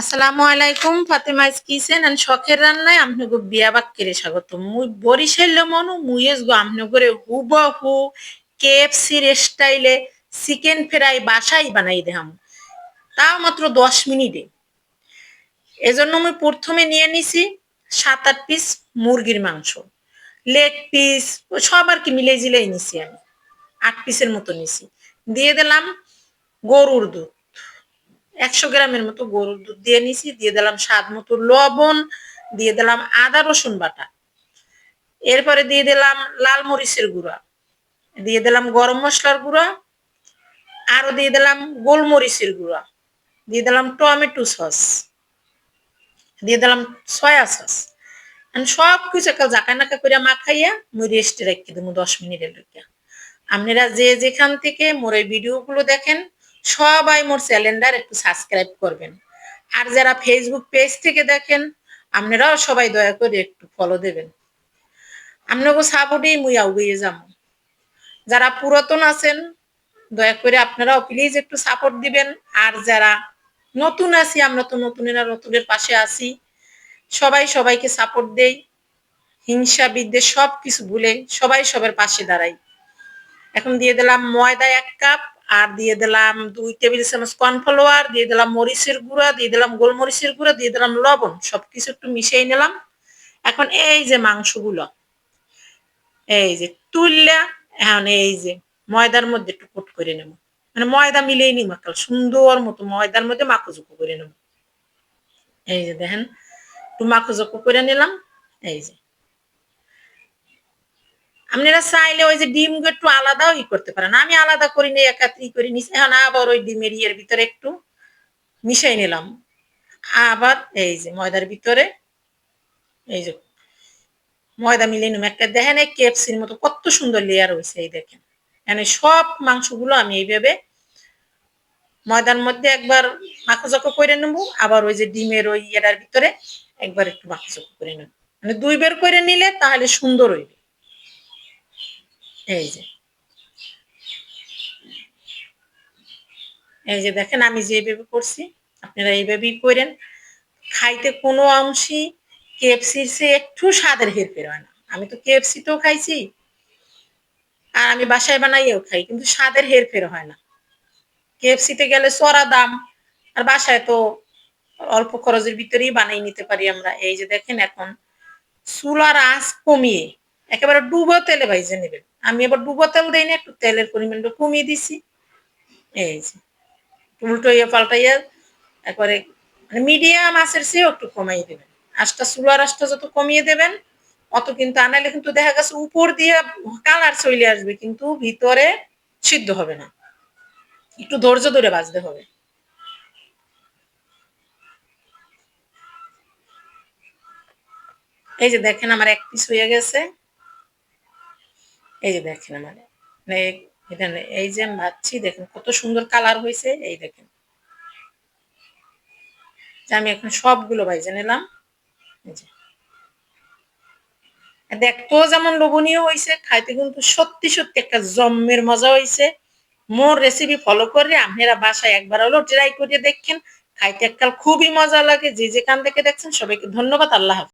আসসালামু আলাইকুম ফাতেমাইজ kitchen and শখের রান্নায় আপনাকে বিয়া বাক্যেরে স্বাগত। মুই বরিশাল মনু মুইয়েস গো আপনাকে হুবহু কেএফসির স্টাইলে চিকেন ফ্রাই বাসাই বানাই দেহাম। তাও মাত্র দশ মিনিটে। এজন্য আমি প্রথমে নিয়ে নিছি সাত আট পিস মুরগির মাংস। লেগ পিস, সব আর কি মিলে জিলেই নিছি আমি। আট পিসের মতো নিছি। দিয়ে দিলাম গরুর দুধ। একশো গ্রামের মতো গরুর দুধ দিয়ে নিছি, দিয়ে দিলাম স্বাদ মতো লবণ, দিয়ে দিলাম আদা, রসুন বাটা। এরপরে দিয়ে দিলাম লাল মরিচের গুঁড়া, দিয়ে দিলাম গরম মশলার গুঁড়া, আরও দিয়ে দিলাম গোলমরিচের গুঁড়া, দিয়ে দিলাম টমেটো সস, দিয়ে দিলাম সয়া সস। সব কিছু একটা জাকা নাকা করে মাখাইয়া মুই রেস্টে রাখি দেবো দশ মিনিটের লোকিয়া আপনারা যে যেখান থেকে মোর এই ভিডিওগুলো দেখেন সবাই মোর চ্যানেলটার একটু সাবস্ক্রাইব করবেন। আর যারা ফেসবুক পেজ থেকে দেখেন, আপনারাও সবাই দয়া করে একটু ফলো দেবেন। আপনাকে সাপোর্টেই মুই আউগিয়ে যাব। যারা পুরাতন আছেন, দয়া করে আপনারাও প্লিজ একটু সাপোর্ট দিবেন। আর যারা নতুন আছি, আমরা তো নতুনেরা নতুনের পাশে আছি, সবাই সবাইকে সাপোর্ট দেই। হিংসা, বিদ্বেষ সব কিছু ভুলে সবাই সবার পাশে দাঁড়াই। এখন দিয়ে দিলাম ময়দা এক কাপ আর দিয়ে দিলাম দুই টেবিল চামচ কর্নফ্লাওয়ার, দিয়ে দিলাম মরিচের গুঁড়া, দিয়ে দিলাম গোলমরিচের গুঁড়া, দিয়ে দিলাম লবণ, সবকিছু একটু মিশিয়ে নিলাম। এখন এই যে মাংসগুলো, এই যে তুললা এখন এই যে ময়দার মধ্যে একটু কুট করে নেব। মানে ময়দা মিলিয়ে নিব কাল সুন্দর মতো ময়দার মধ্যে মাখুজুকু করে নেব। এই যে দেখেন, একটু মাখুজুকু করে নিলাম, এই যে। আপনারা চাইলে ওই যে ডিম একটু আলাদাও ই করতে পারেন। আমি আলাদা করি নি, একাত্রি করি নি। এখন আবার ওই ডিমের ইয়ের ভিতরে একটু মিশাই নিলাম। আবার এই যে ময়দার ভিতরে, এই যে ময়দা মিলিয়ে নিলাম। একটা দেখেন এই কেপসির মতো কত সুন্দর লেয়ার হয়েছে এই দেখেন। এখানে সব মাংসগুলো আমি এইভাবে ময়দার মধ্যে একবার মাখাজকো করে নেব। আবার ওই যে ডিমের ওই ইয়েটার ভিতরে একবার একটু মাখাজকো করে নেব। মানে দুই বের করে নিলে তাহলে সুন্দর হইবে। এই যে। এই যে দেখেন, আমি যেভাবে করছি, আপনারা এইভাবেই করেন। খাইতে কোনো অংশই কেএফসির সে একটু স্বাদের হেরফের হয় না। আমি তো কেএফসিতেও খাইছি, আর আমি বাসায় বানাইয়েও খাই, কিন্তু স্বাদের হেরফের হয় না। কেএফসিতে গেলে চড়া দাম, আর বাসায় তো অল্প খরচের ভিতরেই বানিয়ে নিতে পারি আমরা। এই যে দেখেন এখন, চুলার আঁচ কমিয়ে একেবারে ডুবো তেলে ভাইজে নেবেন। আমি এবার ডুবো তেল দিই না, একটু তেলের পরিমাণটা কমিয়ে দিছি। এই যে উল্টোইয়া পাল্টাইয়া একবারে মানে মিডিয়াম আঁচের চেয়েও একটু কমাই দেবেন। আঁচটা, চুলার আঁচটা যত কমিয়ে দেবেন, অত কিন্তু আনাইলে কিন্তু দেখা গেছে উপর দিয়ে কালার চলে আসবে, কিন্তু ভিতরে সিদ্ধ হবে না। একটু ধৈর্য ধরে বাজতে হবে। এই যে দেখেন আমার এক পিস হয়ে গেছে। এই যে দেখেন আমার এই যে ভাবছি দেখেন কত সুন্দর কালার হয়েছে, এই দেখেন। আমি এখন সবগুলো ভাইজে নিলাম। দেখতেও যেমন লোভনীয় হয়েছে খাইতে কিন্তু সত্যি সত্যি একটা জম্মের মজা হয়েছে মোর রেসিপি ফলো করে আপনারা বাসায় একবার হলো ট্রাই করে দেখেন। খাইতে এককাল খুবই মজা লাগে, যে যেখান থেকে দেখছেন সবাইকে ধন্যবাদ, আল্লাহ